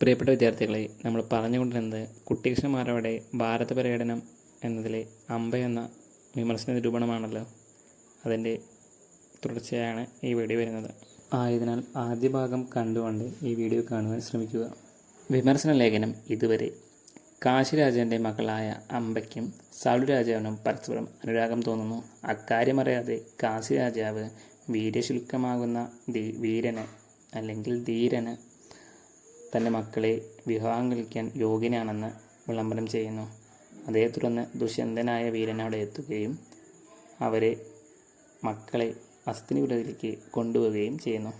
പ്രിയപ്പെട്ട വിദ്യാർത്ഥികളെ നമ്മൾ പറഞ്ഞുകൊണ്ടിരുന്നത് കുട്ടികൃഷ്ണന്മാരവിടെ ഭാരത പര്യടനം എന്നതിലെ അമ്പ എന്ന വിമർശന നിരൂപണമാണല്ലോ അതിന്റെ തുടർച്ചയാണ് ഈ വീഡിയോ വരുന്നത്. ആയതിനാൽ ആദ്യ ഭാഗം കണ്ടുകൊണ്ട് ഈ വീഡിയോ കാണുവാൻ ശ്രമിക്കുക. വിമർശന ലേഖനം ഇതുവരെ കാശിരാജാവിന്റെ മകളായ അമ്പയ്ക്കും സാലു രാജാവിനും പരസ്പരം അനുരാഗം തോന്നുന്നു. അക്കാര്യമറിയാതെ കാശിരാജാവ് വീര്യശുൽക്കമാകുന്ന വീരന് അല്ലെങ്കിൽ ധീരന് തന്റെ മക്കളെ വിവാഹം കഴിക്കാൻ യോഗ്യനാണെന്ന് വിളംബരം ചെയ്യുന്നു. അതേ തുടർന്ന് ദുഷ്യന്തനായ വീരൻ അവിടെ എത്തുകയും അവരെ മക്കളെ അസ്ഥിനിപുരത്തിലേക്ക് കൊണ്ടുപോവുകയും ചെയ്യുന്നു.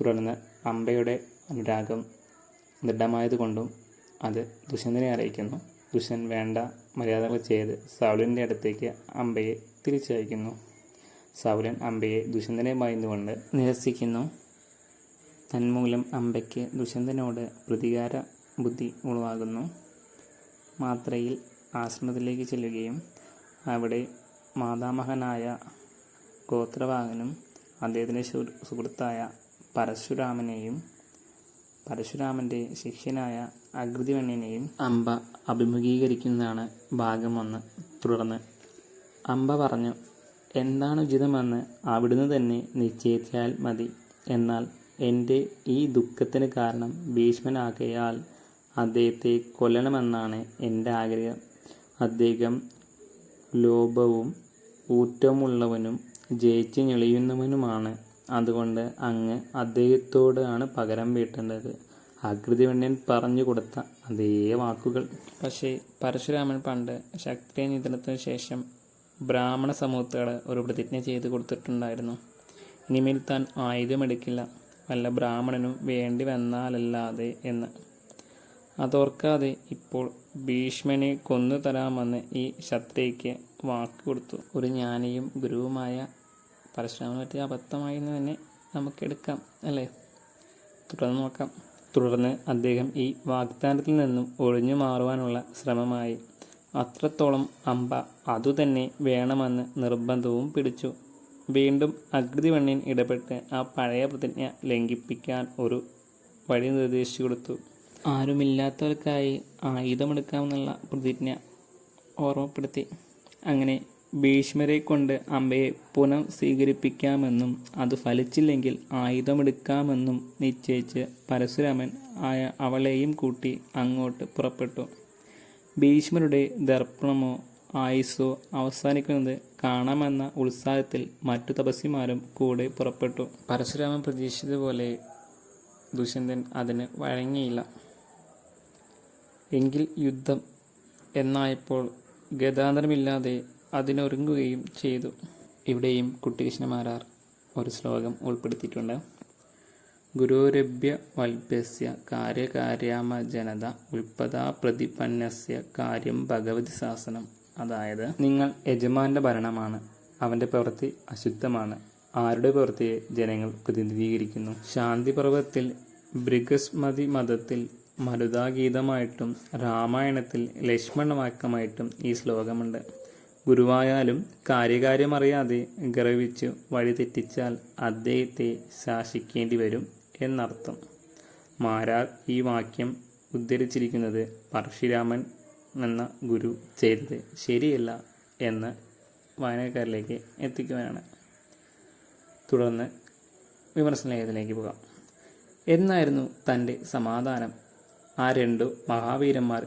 തുടർന്ന് അമ്പയുടെ അനുരാഗം ദൃഢമായതുകൊണ്ടും അത് ദുഷ്യന്തനെ അറിയിക്കുന്നു. ദുഷ്യൻ വേണ്ട മര്യാദകൾ ചെയ്ത് സൗലിന്റെ അടുത്തേക്ക് അമ്പയെ തിരിച്ചയക്കുന്നു. സൗലൻ അമ്പയെ ദുഷ്യന്തനെ ഭയന്നുകൊണ്ട് നിരസിക്കുന്നു. തന്മൂലം അമ്പയ്ക്ക് ദുഷ്യന്തനോട് പ്രതികാര ബുദ്ധി ഉളവാകുന്നു. മാത്രയിൽ ആശ്രമത്തിലേക്ക് ചെല്ലുകയും അവിടെ മാതാമഹനായ ഗോത്രവാഹനും അദ്ദേഹത്തിന്റെ സുഹൃ- സുഹൃത്തായ പരശുരാമനെയും പരശുരാമന്റെ ശിഷ്യനായ അകൃതിവണ്ണിനെയും അമ്പ അഭിമുഖീകരിക്കുന്നതാണ് ഭാഗം ഒന്ന് തുടർന്ന് അമ്പ പറഞ്ഞു എന്താണ് ഉചിതമെന്ന് അവിടുന്ന് തന്നെ നിശ്ചയിച്ചാൽ മതി. എന്നാൽ എന്റെ ഈ ദുഃഖത്തിന് കാരണം ഭീഷ്മനാകയാൽ അദ്ദേഹത്തെ കൊല്ലണമെന്നാണ് എന്റെ ആഗ്രഹം. അദ്ദേഹം ലോഭവും ഊറ്റമുള്ളവനും ജയിച്ച് ഞെളിയുന്നവനുമാണ്. അതുകൊണ്ട് അങ്ങ് അദ്ദേഹത്തോടാണ് പകരം വീട്ടേണ്ടത്. ആകൃതിവണ്യൻ പറഞ്ഞു കൊടുത്ത അതേ വാക്കുകൾ. പക്ഷേ പരശുരാമൻ പണ്ട് ശക്തിയെ നിധനത്തിന് ശേഷം ബ്രാഹ്മണ സമൂഹത്തോട് ഒരു പ്രതിജ്ഞ ചെയ്തു കൊടുത്തിട്ടുണ്ടായിരുന്നു. ഇനിമേൽ താൻ ആയുധമെടുക്കില്ല. വല്ല ബ്രാഹ്മണനും വേണ്ടി വന്നാലല്ലാതെ എന്ന്. അതോർക്കാതെ ഇപ്പോൾ ഭീഷ്മനെ കൊന്നു തരാമെന്ന് ഈ ശത്രുക്ക് വാക്ക് കൊടുത്തു. ഒരു ജ്ഞാനിയും ഗുരുവുമായ പരശുരാമന് പറ്റിയ അബദ്ധമായി എന്ന് തന്നെ നമുക്കെടുക്കാം അല്ലേ? തുടർന്ന് നോക്കാം. തുടർന്ന് അദ്ദേഹം ഈ വാഗ്ദാനത്തിൽ നിന്നും ഒഴിഞ്ഞു മാറുവാനുള്ള ശ്രമമായി. അത്രത്തോളം അമ്പ അതുതന്നെ വേണമെന്ന് നിർബന്ധവും പിടിച്ചു. വീണ്ടും അകൃതിവണ്യൻ ഇടപെട്ട് ആ പഴയ പ്രതിജ്ഞ ലംഘിപ്പിക്കാൻ ഒരു വഴി നിർദ്ദേശിച്ചു കൊടുത്തു. ആരുമില്ലാത്തവർക്കായി ആയുധമെടുക്കാമെന്നുള്ള പ്രതിജ്ഞ ഓർമ്മപ്പെടുത്തി. അങ്ങനെ ഭീഷ്മരെ കൊണ്ട് അമ്പയെ പുനഃ സ്വീകരിപ്പിക്കാമെന്നും അത് ഫലിച്ചില്ലെങ്കിൽ ആയുധമെടുക്കാമെന്നും നിശ്ചയിച്ച് പരശുരാമൻ ആയ അവളെയും കൂട്ടി അങ്ങോട്ട് പുറപ്പെട്ടു. ഭീഷ്മരുടെ ദർപ്പണമോ ആയുസ്സോ അവസാനിക്കുന്നത് കാണാമെന്ന ഉത്സാഹത്തിൽ മറ്റു തപസ്വിമാരും കൂടെ പുറപ്പെട്ടു. പരശുരാമൻ പ്രതീക്ഷിച്ചതുപോലെ ദുഷ്യന്തൻ അതിന് വഴങ്ങിയില്ല. എങ്കിൽ യുദ്ധം എന്നായപ്പോൾ ഗതാന്തരമില്ലാതെ അതിനൊരുങ്ങുകയും ചെയ്തു. ഇവിടെയും കുട്ടികൃഷ്ണമാരാർ ഒരു ശ്ലോകം ഉൾപ്പെടുത്തിയിട്ടുണ്ട്. ഗുരുരഭ്യ വൽഭ്യസ്യ കാര്യകാര്യാമ ജനത ഉൽപ്പദാ പ്രതിപന്നസ്യ കാര്യം ഭഗവതി ശാസനം. അതായത് നിങ്ങൾ യജമാന്റെ ഭരണമാണ് അവന്റെ പ്രവൃത്തി അശുദ്ധമാണ്. ആരുടെ പ്രവൃത്തിയെ ജനങ്ങൾ പ്രതിനിധീകരിക്കുന്നു? ശാന്തിപർവത്തിൽ ബൃഹസ്മതി മതത്തിൽ മരുതാഗീതമായിട്ടും രാമായണത്തിൽ ലക്ഷ്മണവാക്യമായിട്ടും ഈ ശ്ലോകമുണ്ട്. ഗുരുവായാലും കാര്യകാര്യമറിയാതെ ഗർവിച്ചു വഴിതെറ്റിച്ചാൽ അദ്ദേഹത്തെ ശാസിക്കേണ്ടി വരും എന്നർത്ഥം. മാരാർ ഈ വാക്യം ഉദ്ധരിച്ചിരിക്കുന്നത് പരശുരാമൻ എന്ന ഗുരു ചെയ്തത് ശരിയല്ല എന്ന് വായനക്കാരിലേക്ക് എത്തിക്കുവാനാണ്. തുടർന്ന് വിമർശന ലേഖനത്തിലേക്ക് പോകാം. എന്നായിരുന്നു തന്റെ സമാധാനം? ആ രണ്ടു മഹാവീരന്മാർ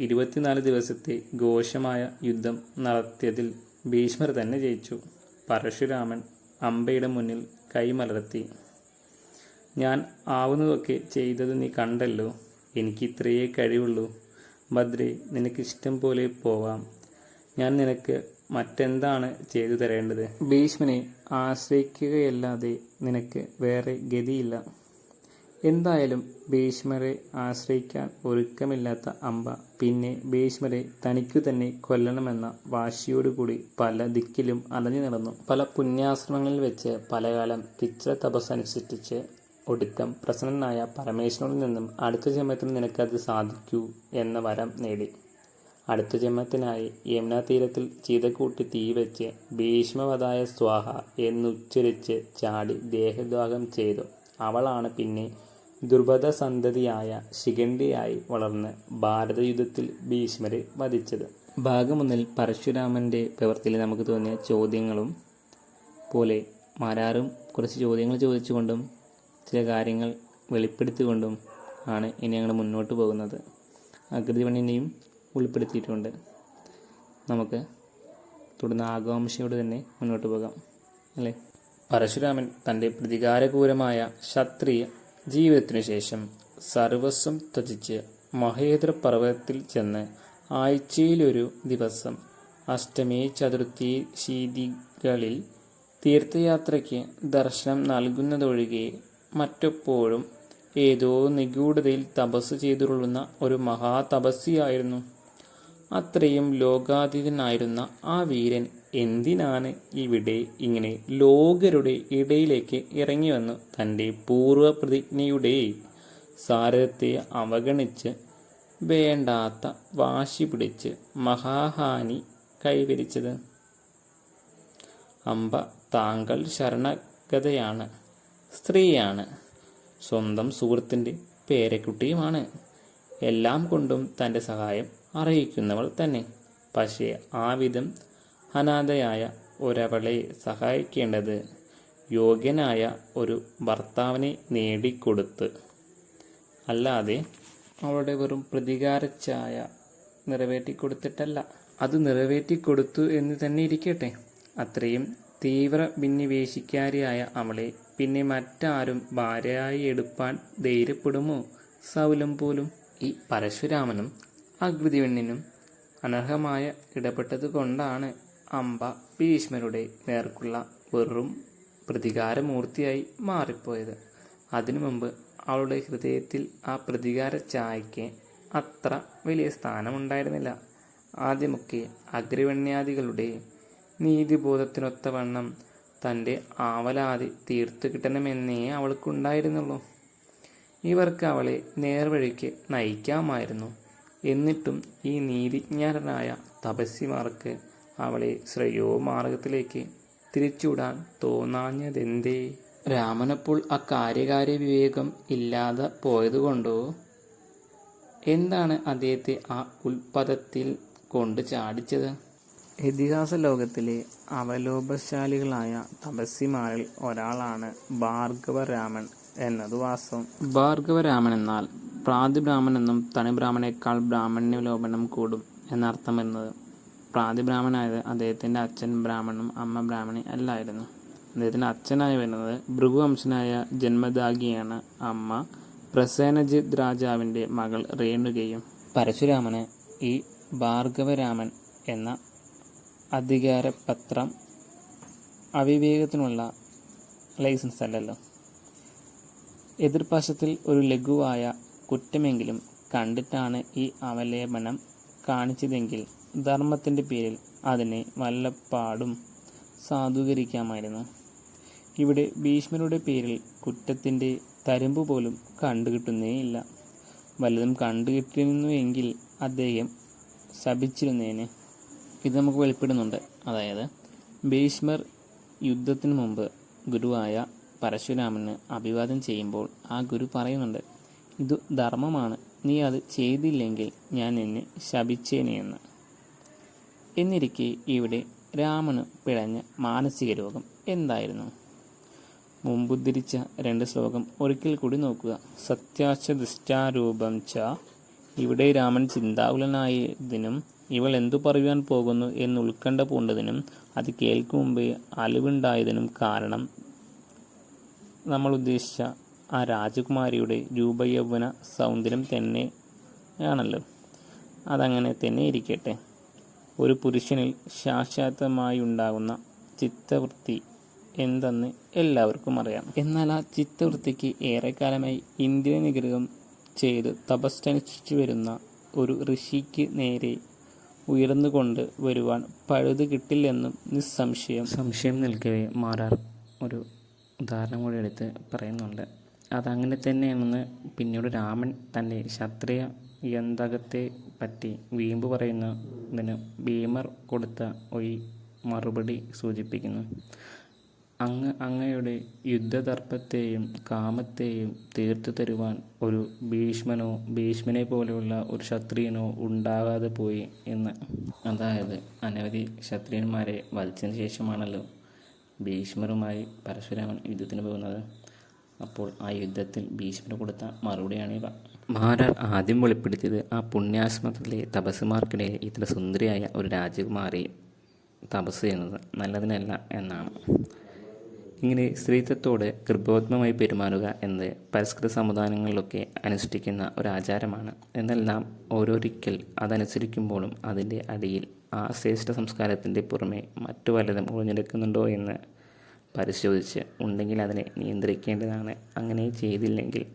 ഇരുപത്തിനാല് ദിവസത്തെ ഘോഷമായ യുദ്ധം നടത്തിയതിൽ ഭീഷ്മർ തന്നെ ജയിച്ചു. പരശുരാമൻ അമ്പയുടെ മുന്നിൽ കൈമലർത്തി ഞാൻ ആവുന്നതൊക്കെ ചെയ്തത് നീ കണ്ടല്ലോ. എനിക്ക് ഇത്രയേ കഴിവുള്ളൂ. ഭദ്രേ നിനക്ക് ഇഷ്ടം പോലെ പോവാം. ഞാൻ നിനക്ക് മറ്റെന്താണ് ചെയ്തു തരേണ്ടത്? ഭീഷ്മനെ ആശ്രയിക്കുകയല്ലാതെ നിനക്ക് വേറെ ഗതിയില്ല. എന്തായാലും ഭീഷ്മരെ ആശ്രയിക്കാൻ ഒരുക്കമില്ലാത്ത അമ്പ പിന്നെ ഭീഷ്മരെ തനിക്കു തന്നെ കൊല്ലണമെന്ന വാശിയോടുകൂടി പല ദിക്കിലും അലഞ്ഞു നടന്നു. പല പുണ്യാശ്രമങ്ങളിൽ വെച്ച് പലകാലം പിച്ച തപസ് അനുസരിച്ച് ഒടുക്കം പ്രസന്നനായ പരമേശ്വരനിൽ നിന്നും അടുത്ത ജന്മത്തിൽ നിനക്കത് സാധിക്കൂ എന്ന വരം നേടി. അടുത്ത ജന്മത്തിനായി യമുനാ തീരത്തിൽ തീ വെച്ച് ഭീഷ്മവതായ സ്വാഹ എന്നുച്ചരിച്ച് ചാടി ദേഹദ്വാഹം ചെയ്തു. അവളാണ് പിന്നെ ദുർബദ സന്തതിയായ ശിഖണ്ഡിയായി വളർന്ന് ഭാരതയുദ്ധത്തിൽ ഭീഷ്മരെ വധിച്ചത്. ഭാഗമൊന്നിൽ പരശുരാമന്റെ പ്രവൃത്തിയിൽ നമുക്ക് തോന്നിയ ചോദ്യങ്ങളും പോലെ മാരാറും കുറച്ച് ചോദ്യങ്ങൾ ചോദിച്ചുകൊണ്ടും ചില കാര്യങ്ങൾ വെളിപ്പെടുത്തിക്കൊണ്ടും ആണ് ഇനി ഞങ്ങൾ മുന്നോട്ട് പോകുന്നത്. അകൃതിവണ്ണിനെയും ഉൾപ്പെടുത്തിയിട്ടുണ്ട് നമുക്ക് തുടർന്ന് ആകാംക്ഷയോട് തന്നെ മുന്നോട്ട് പോകാം അല്ലേ? പരശുരാമൻ തന്റെ പ്രതികാരകൂരമായ ക്ഷത്രിയ ജീവിതത്തിനു ശേഷം സർവസ്വം ത്യജിച്ച് മഹേന്ദ്ര പർവതത്തിൽ ചെന്ന് ആഴ്ചയിലൊരു ദിവസം അഷ്ടമി ചതുർത്ഥി ശീതികളിൽ തീർത്ഥയാത്രയ്ക്ക് ദർശനം നൽകുന്നതൊഴികെ മറ്റെപ്പോഴും ഏതോ നിഗൂഢതയിൽ തപസ് ചെയ്തുകൊള്ളുന്ന ഒരു മഹാതപസ്വിയായിരുന്നു അത്രയും ലോകാതീതനായിരുന്ന ആ വീരൻ എന്തിനാണ് ഇവിടെ ഇങ്ങനെ ലോകരുടെ ഇടയിലേക്ക് ഇറങ്ങി വന്നു തന്റെ പൂർവപ്രതിജ്ഞയുടെ സാരത്തെ അവഗണിച്ച് വേണ്ടാത്ത വാശി പിടിച്ച് മഹാഹാനി കൈവരിച്ചത്? അമ്പ താങ്കൾ ശരണഗതയാണ്. സ്ത്രീയാണ്. സ്വന്തം സുഹൃത്തിന്റെ പേരക്കുട്ടിയുമാണ്. എല്ലാം കൊണ്ടും തന്റെ സഹായം അറിയിക്കുന്നവൾ തന്നെ. പക്ഷേ ആ വിധം അനാഥയായ ഒരവളെ സഹായിക്കേണ്ടത് യോഗ്യനായ ഒരു ഭർത്താവിനെ നേടിക്കൊടുത്ത്. അല്ലാതെ അവളുടെ വെറും പ്രതികാരച്ഛായ നിറവേറ്റിക്കൊടുത്തിട്ടല്ല. അത് നിറവേറ്റിക്കൊടുത്തു എന്ന് തന്നെ ഇരിക്കട്ടെ. അത്രയും തീവ്ര ഭിന്നിവേശിക്കാരിയായ അവളെ പിന്നെ മറ്റാരും ഭാര്യയായി എടുപ്പാൻ ധൈര്യപ്പെടുമോ? സൗലം പോലും ഈ പരശുരാമനും അകൃതിവെണ്ണിനും അനർഹമായ ഇടപെട്ടത് കൊണ്ടാണ് അമ്പ ഭീഷ്മരുടെ നേർക്കുള്ള വെറും പ്രതികാരമൂർത്തിയായി മാറിപ്പോയത്. അതിനു മുമ്പ് അവളുടെ ഹൃദയത്തിൽ ആ പ്രതികാര ചായയ്ക്ക് അത്ര വലിയ സ്ഥാനമുണ്ടായിരുന്നില്ല. ആദ്യമൊക്കെ അഗ്രവണ്യാദികളുടെ നീതിബോധത്തിനൊത്തവണ്ണം തന്റെ ആവലാതി തീർത്തു കിട്ടണമെന്നേ അവൾക്കുണ്ടായിരുന്നുള്ളൂ. ഇവർക്ക് അവളെ നേർവഴിക്ക് നയിക്കാമായിരുന്നു. എന്നിട്ടും ഈ നീതിജ്ഞാനനായ തപസ്വിമാർക്ക് അവളെ ശ്രേയോ മാർഗത്തിലേക്ക് തിരിച്ചുവിടാൻ തോന്നാഞ്ഞതെന്തേ? രാമനപ്പോൾ ആ കാര്യകാര്യ വിവേകം ഇല്ലാതെ പോയതുകൊണ്ടോ? എന്താണ് അദ്ദേഹത്തെ ആ ഉൽപ്പദത്തിൽ കൊണ്ട് ചാടിച്ചത്? ഇതിഹാസ ലോകത്തിലെ അവലോപശാലികളായ തപസ്വിമാരിൽ ഒരാളാണ് ഭാർഗവരാമൻ എന്നത് വാസ്തവം. ഭാർഗവരാമൻ എന്നാൽ പ്രാതിബ്രാഹ്മൻ എന്നും തനിബ്രാഹ്മണേക്കാൾ ബ്രാഹ്മണ്യലോപനം കൂടും എന്നർത്ഥം വരുന്നത് പ്രാതിബ്രാഹ്മണായത് അദ്ദേഹത്തിന്റെ അച്ഛൻ ബ്രാഹ്മണും അമ്മ ബ്രാഹ്മണി അല്ലായിരുന്നു. അദ്ദേഹത്തിന്റെ അച്ഛനായി വരുന്നത് ഭൃഗുവംശനായ ജന്മദാഗിയാണ് അമ്മ. പ്രസേനജിത് രാജാവിന്റെ മകൾ രേണുകയും. പരശുരാമന് ഈ ഭാർഗവരാമൻ എന്ന അധികാരപത്രം അവിവേകത്തിനുള്ള ലൈസൻസ് അല്ലല്ലോ. എതിർപാശത്തിൽ ഒരു ലഘുവായ കുറ്റമെങ്കിലും കണ്ടിട്ടാണ് ഈ അവലേപനം കാണിച്ചതെങ്കിൽ ധർമ്മത്തിന്റെ പേരിൽ അതിനെ വല്ലപ്പാടും സാധൂകരിക്കാമായിരുന്നു. ഇവിടെ ഭീഷ്മരുടെ പേരിൽ കുറ്റത്തിന്റെ തരുമ്പ് പോലും കണ്ടുകിട്ടുന്നേയില്ല. വല്ലതും കണ്ടുകിട്ടിരുന്നുവെങ്കിൽ അദ്ദേഹം ശപിച്ചിരുന്നേനെ. ഇത് നമുക്ക് വെളിപ്പെടുന്നുണ്ട്. അതായത് ഭീഷ്മർ യുദ്ധത്തിന് മുമ്പ് ഗുരുവായ പരശുരാമന് അഭിവാദ്യം ചെയ്യുമ്പോൾ ആ ഗുരു പറയുന്നുണ്ട് ഇത് ധർമ്മമാണ്. നീ അത് ചെയ്തില്ലെങ്കിൽ ഞാൻ നിന്നെ ശപിച്ചേനെ എന്ന്. എന്നിരിക്കെ ഇവിടെ രാമന് പിഴഞ്ഞ മാനസിക രോഗം എന്തായിരുന്നു? മുമ്പുദ്ധരിച്ച രണ്ട് ശ്ലോകം ഒരിക്കൽ കൂടി നോക്കുക. സത്യാശ ദുഷ്ടാരൂപം ച. ഇവിടെ രാമൻ ചിന്താകുലനായതിനും ഇവൾ എന്തു പറയുവാൻ പോകുന്നു എന്ന് ഉത്കണ്ഠ പൂണ്ടതിനും അത് കേൾക്കും മുമ്പേ അലിവുണ്ടായതിനും കാരണം. നമ്മൾ ഉദ്ദേശിച്ച ആ രാജകുമാരിയുടെ രൂപയൗവന സൗന്ദര്യം തന്നെ ആണല്ലോ. അതങ്ങനെ തന്നെ ഇരിക്കട്ടെ. ഒരു പുരുഷനിൽ ശാശ്വതമായി ഉണ്ടാകുന്ന ചിത്തവൃത്തി എന്തെന്ന് എല്ലാവർക്കും അറിയാം. എന്നാൽ ആ ചിത്തവൃത്തിക്ക് ഏറെക്കാലമായി ഇന്ദ്രിയ നിഗ്രഹം ചെയ്ത് തപസ്സനുഷ്ഠിച്ചു വരുന്ന ഒരു ഋഷിക്ക് നേരെ ഉയർന്നുകൊണ്ട് വരുവാൻ പഴുത് കിട്ടില്ലെന്നും നിസ്സംശയം. സംശയം നിൽക്കവേ മാറാർ ഒരു ഉദാഹരണം കൂടി എടുത്ത് പറയുന്നുണ്ട്. അതങ്ങനെ തന്നെയാണെന്ന് പിന്നീട് രാമൻ തന്റെ ക്ഷത്രിയ യന്തകത്തെ പറ്റി വീമ്പ് പറയുന്നതിന് ഭീമർ കൊടുത്ത ഒരു മറുപടി സൂചിപ്പിക്കുന്നു. അങ്ങ് അങ്ങയുടെ യുദ്ധതർപ്പത്തെയും കാമത്തെയും തീർത്തു തരുവാൻ ഒരു ഭീഷ്മനോ ഭീഷ്മനെ പോലെയുള്ള ഒരു ക്ഷത്രിയനോ ഉണ്ടാകാതെ പോയി എന്ന്. അതായത് അനവധി ക്ഷത്രിയന്മാരെ വധിച്ചതിന് ശേഷമാണല്ലോ ഭീഷ്മരുമായി പരശുരാമൻ യുദ്ധത്തിന് പോകുന്നത്. അപ്പോൾ ആ യുദ്ധത്തിൽ ഭീഷ്മർ കൊടുത്ത മറുപടിയാണിവ മാരാർ ആദ്യം വെളിപ്പെടുത്തിയത് ആ പുണ്യാശ്രമത്തിലെ തപസ്സുമാർക്കിടയിൽ ഇത്ര സുന്ദരിയായ ഒരു രാജകുമാരി തപസ് ചെയ്യുന്നത് നല്ലതിനല്ല എന്നാണ്. ഇങ്ങനെ സ്ത്രീത്വത്തോട് കൃപോത്മമായി പെരുമാറുക എന്നത് പരസ്കൃത സമുദായങ്ങളിലൊക്കെ അനുഷ്ഠിക്കുന്ന ഒരു ആചാരമാണ് എന്നാൽ നാം ഓരോരിക്കൽ അതനുസരിക്കുമ്പോഴും അതിന്റെ അടിയിൽ ആ ശ്രേഷ്ഠ സംസ്കാരത്തിന്റെ പുറമെ മറ്റു വല്ലതും ഒളിഞ്ഞെടുക്കുന്നുണ്ടോ എന്ന് പരിശോധിച്ച് ഉണ്ടെങ്കിൽ അതിനെ നിയന്ത്രിക്കേണ്ടതാണ്. അങ്ങനെ ചെയ്തില്ലെങ്കിൽ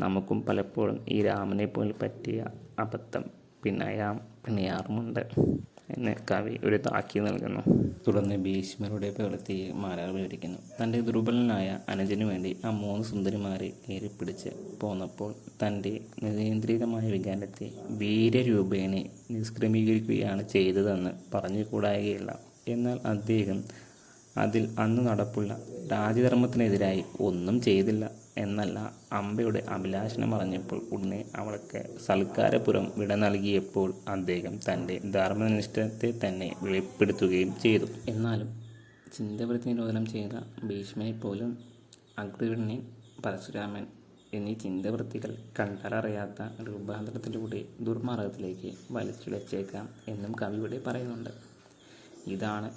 നമുക്കും പലപ്പോഴും ഈ രാമനെ പോലെ പറ്റിയ അബദ്ധം പിണയാം പിണയാറുമുണ്ട്. എന്ന് കവി ഒരു താക്കി നൽകുന്നു. തുടർന്ന് ഭീഷ്മരുടെ പ്രവൃത്തിയെ മാരാർ വിവരിക്കുന്നു. തന്റെ ദുർബലനായ അനുജനു വേണ്ടി ആ മൂന്ന് സുന്ദരിമാരെ കയറിപ്പിടിച്ച് പോന്നപ്പോൾ തന്റെ നിയന്ത്രിതമായ വികാരത്തെ വീരരൂപേണെ നിഷ്ക്രമീകരിക്കുകയാണ് ചെയ്തതെന്ന് പറഞ്ഞുകൂടായുകയില്ല. എന്നാൽ അദ്ദേഹം അതിൽ അന്ന് നടപ്പുള്ള രാജധർമ്മത്തിനെതിരായി ഒന്നും ചെയ്തില്ല. എന്നല്ല അമ്പയുടെ അഭിലാഷണം അറിഞ്ഞപ്പോൾ ഉടനെ അവൾക്ക് സൽക്കാരപുരം വിട നൽകിയപ്പോൾ അദ്ദേഹം തന്റെ ധർമ്മനിഷ്ഠത്തെ തന്നെ വെളിപ്പെടുത്തുകയും ചെയ്തു. എന്നാലും ചിന്തവൃത്തി നിരോധനം ചെയ്ത ഭീഷ്മയെ പോലും അഗ്നിവണ്ണൻ പരശുരാമൻ എന്നീ ചിന്തവൃത്തികൾ കണ്ടാലറിയാത്ത രൂപാന്തരത്തിലൂടെ ദുർമാർഗത്തിലേക്ക് വലിച്ചിഴച്ചേക്കാം എന്നും കവിയുടെ പറയുന്നുണ്ട്. ഇതാണ്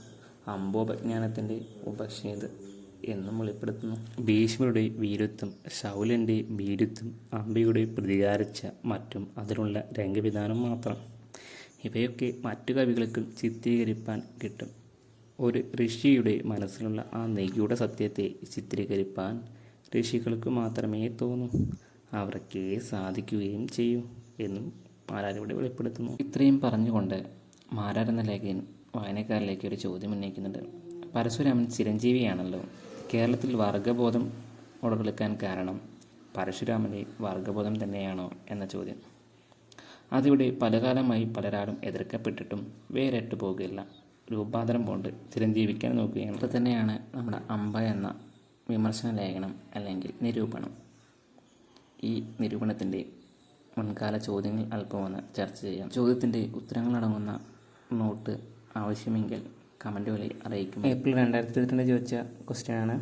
അംബോപജ്ഞാനത്തിന്റെ ഉപക്ഷേത് എന്നും വെളിപ്പെടുത്തുന്നു. ഭീഷ്മരുടെ വീരത്വം ശൗലന്റെ വീരത്വം അംബയുടെ പ്രതികാരിച്ച മറ്റും അതിലുള്ള രംഗവിധാനം മാത്രം. ഇവയൊക്കെ മറ്റു കവികൾക്കും ചിത്രീകരിപ്പാൻ കിട്ടും. ഒരു ഋഷിയുടെ മനസ്സിലുള്ള ആ നെയ്യുടെ സത്യത്തെ ചിത്രീകരിപ്പാൻ ഋഷികൾക്ക് മാത്രമേ തോന്നൂ. അവർക്കേ സാധിക്കുകയും ചെയ്യൂ എന്നും മാരാരിവിടെ വെളിപ്പെടുത്തുന്നു. ഇത്രയും പറഞ്ഞുകൊണ്ട് മാരാർ എന്ന ലേഖകൻ വായനക്കാരിലേക്ക് ഒരു ചോദ്യം ഉന്നയിക്കുന്നുണ്ട്. പരശുരാമൻ ചിരഞ്ജീവിയാണല്ലോ. കേരളത്തിൽ വർഗബോധം ഉടലെടുക്കാൻ കാരണം പരശുരാമനെ വർഗബോധം തന്നെയാണോ എന്ന ചോദ്യം. അതിവിടെ പലകാലമായി പലരാളും എതിർക്കപ്പെട്ടിട്ടും വേറിട്ട് പോകുകയില്ല രൂപാന്തരം കൊണ്ട് ചിരഞ്ജീവിക്കാൻ നോക്കുകയാണ്. അത് തന്നെയാണ് നമ്മുടെ അമ്പ എന്ന വിമർശന ലേഖനം അല്ലെങ്കിൽ നിരൂപണം. ഈ നിരൂപണത്തിന്റെ മുൻകാല ചോദ്യങ്ങൾ അല്പമൊന്ന് ചർച്ച ചെയ്യാം. ചോദ്യത്തിന്റെ ഉത്തരങ്ങളടങ്ങുന്ന നോട്ട് ആവശ്യമെങ്കിൽ കമന്റ് വഴി അറിയിക്കും. ഏപ്രിൽ രണ്ടായിരത്തി ഇരുപത്തിരണ്ട് ചോദിച്ച ക്വസ്റ്റ്യനാണ്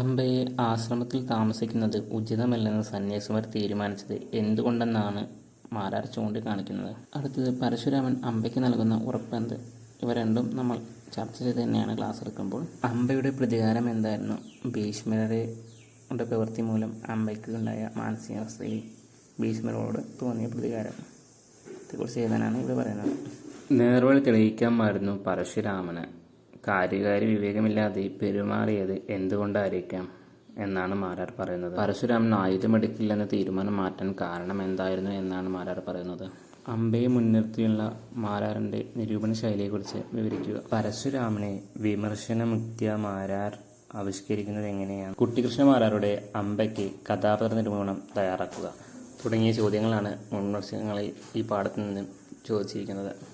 അമ്പയെ ആശ്രമത്തിൽ താമസിക്കുന്നത് ഉചിതമല്ലെന്ന് സന്യാസിമാർ തീരുമാനിച്ചത് എന്തുകൊണ്ടെന്നാണ് മാരാർ ചൂണ്ടിക്കാണിക്കുന്നത്? അടുത്തത് പരശുരാമൻ അമ്പയ്ക്ക് നൽകുന്ന ഉറപ്പെന്ത് ഇവ രണ്ടും നമ്മൾ ചർച്ച ചെയ്ത് തന്നെയാണ് ക്ലാസ് എടുക്കുമ്പോൾ. അമ്പയുടെ പ്രതികാരം എന്തായിരുന്നു? ഭീഷ്മരുടെ പ്രവൃത്തി മൂലം അമ്പയ്ക്ക് ഉണ്ടായ മാനസികാവസ്ഥയിൽ ഭീഷ്മരോട് തോന്നിയ പ്രതികാരം. ഇതേക്കുറിച്ച് എഴുതാനാണ് ഇവിടെ പറയുന്നത്. നേർവഴി തെളിയിക്കാമായിരുന്നു പരശുരാമന്. കാര്യകാരി വിവേകമില്ലാതെ പെരുമാറിയത് എന്തുകൊണ്ടായിരിക്കാം എന്നാണ് മാരാർ പറയുന്നത്. പരശുരാമൻ ആയുധമെടുക്കില്ലെന്ന തീരുമാനം മാറ്റാൻ കാരണം എന്തായിരുന്നു എന്നാണ് മാരാർ പറയുന്നത്. അമ്പയെ മുൻനിർത്തിയുള്ള മാരാറിന്റെ നിരൂപണ ശൈലിയെക്കുറിച്ച് വിവരിക്കുക. പരശുരാമനെ വിമർശനമുക്തിയ മാരാർ ആവിഷ്കരിക്കുന്നത് എങ്ങനെയാണ്? കുട്ടികൃഷ്ണ മാരാരുടെ അമ്പയ്ക്ക് കഥാപാത്ര നിർമ്മാണം തയ്യാറാക്കുക തുടങ്ങിയ ചോദ്യങ്ങളാണ് മുൻവർഷങ്ങളിൽ ഈ പാഠത്തിൽ നിന്നും ചോദിച്ചിരിക്കുന്നത്.